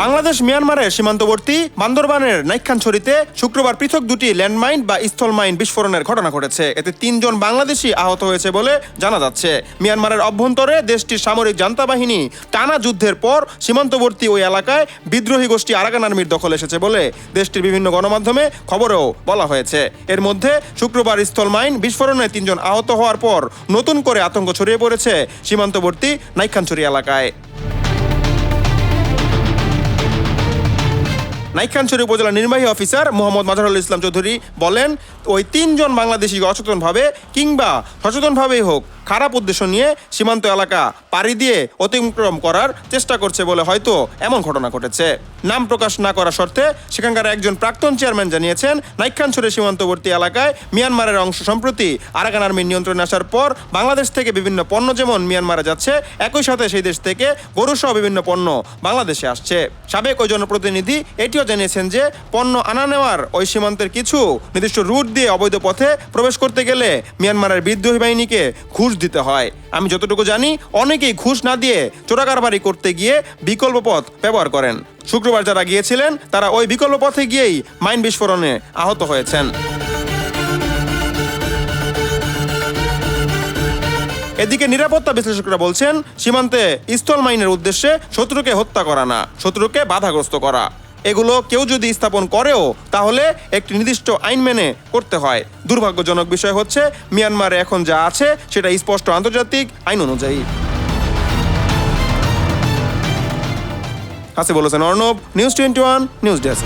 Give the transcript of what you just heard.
বাংলাদেশ, মিয়ানমারের সীমান্তবর্তী বান্দরবানের নাইখানছড়িতে শুক্রবার পৃথক দুটি ল্যান্ডমাইন বা স্থল মাইন বিস্ফোরণের ঘটনা ঘটেছে। এতে তিনজন বাংলাদেশি আহত হয়েছে বলে জানা যাচ্ছে। মিয়ানমারের অভ্যন্তরে দেশটির সামরিক জান্তা বাহিনী টানা যুদ্ধের পর সীমান্তবর্তী ওই এলাকায় বিদ্রোহী গোষ্ঠী আরাকান আর্মির দখল এসেছে বলে দেশটির বিভিন্ন গণমাধ্যমে খবরেও বলা হয়েছে। এর মধ্যে শুক্রবার স্থল মাইন বিস্ফোরণে তিনজন আহত হওয়ার পর নতুন করে আতঙ্ক ছড়িয়ে পড়েছে সীমান্তবর্তী নাইখানছড়ি এলাকায়। নাইখানছড়ি উপজেলা নির্বাহী অফিসার মোহাম্মদ মাজারুল ইসলাম চৌধুরী বলেন, ওই তিনজন বাংলাদেশি অচেতনভাবে কিংবা সচেতনভাবেই হোক, খারাপ উদ্দেশ্য নিয়ে সীমান্ত এলাকা পাড়ি দিয়ে অতিক্রম করার চেষ্টা করছে বলে হয়তো এমন ঘটনা ঘটেছে। নাম প্রকাশ না করা শর্তে সেখানকার একজন প্রাক্তন চেয়ারম্যান জানিয়েছেন নাইখানছড়ি সীমান্তবর্তী এলাকায় মিয়ানমারের অংশ সম্প্রতি আরাকান আর্মির নিয়ন্ত্রণে আসার পর বাংলাদেশ থেকে বিভিন্ন পণ্য যেমন মিয়ানমারে যাচ্ছে, একই সাথে সেই দেশ থেকে গরুসহ বিভিন্ন পণ্য বাংলাদেশে আসছে। সাবেক ওই জনপ্রতিনিধি এটিও জানিয়েছেন যে পণ্য আনা নেওয়ার ওই সীমান্তের কিছু নির্দিষ্ট রুট দিয়ে অবৈধ পথে প্রবেশ করতে গেলে মিয়ানমারের বিদ্রোহী বাহিনীকে ঘুষ দিতে হয়। আমি যতটুকু জানি, অনেকেই ঘুষ না দিয়ে চোরাকারবারি করতে গিয়ে বিকল্প পথ ব্যবহার করেন। শুক্রবার যারা গিয়েছিলেন, তারা ওই বিকল্প পথে গিয়েই মাইন বিস্ফোরণে আহত হয়েছেন। এদিকে নিরাপত্তা বিশ্লেষকরা বলছেন, সীমান্তে স্থল মাইনের উদ্দেশ্যে শত্রুকে হত্যা করা না, শত্রুকে বাধাগ্রস্ত করা। এগুলো কেউ যদি স্থাপন করেও, তাহলে একটি নির্দিষ্ট আইন মেনে করতে হয়। দুর্ভাগ্যজনক বিষয় হচ্ছে, মিয়ানমারে এখন যা আছে, সেটা স্পষ্ট আন্তর্জাতিক আইন অনুযায়ী। আছে বলেছেন Arnab, news twenty one, news desk.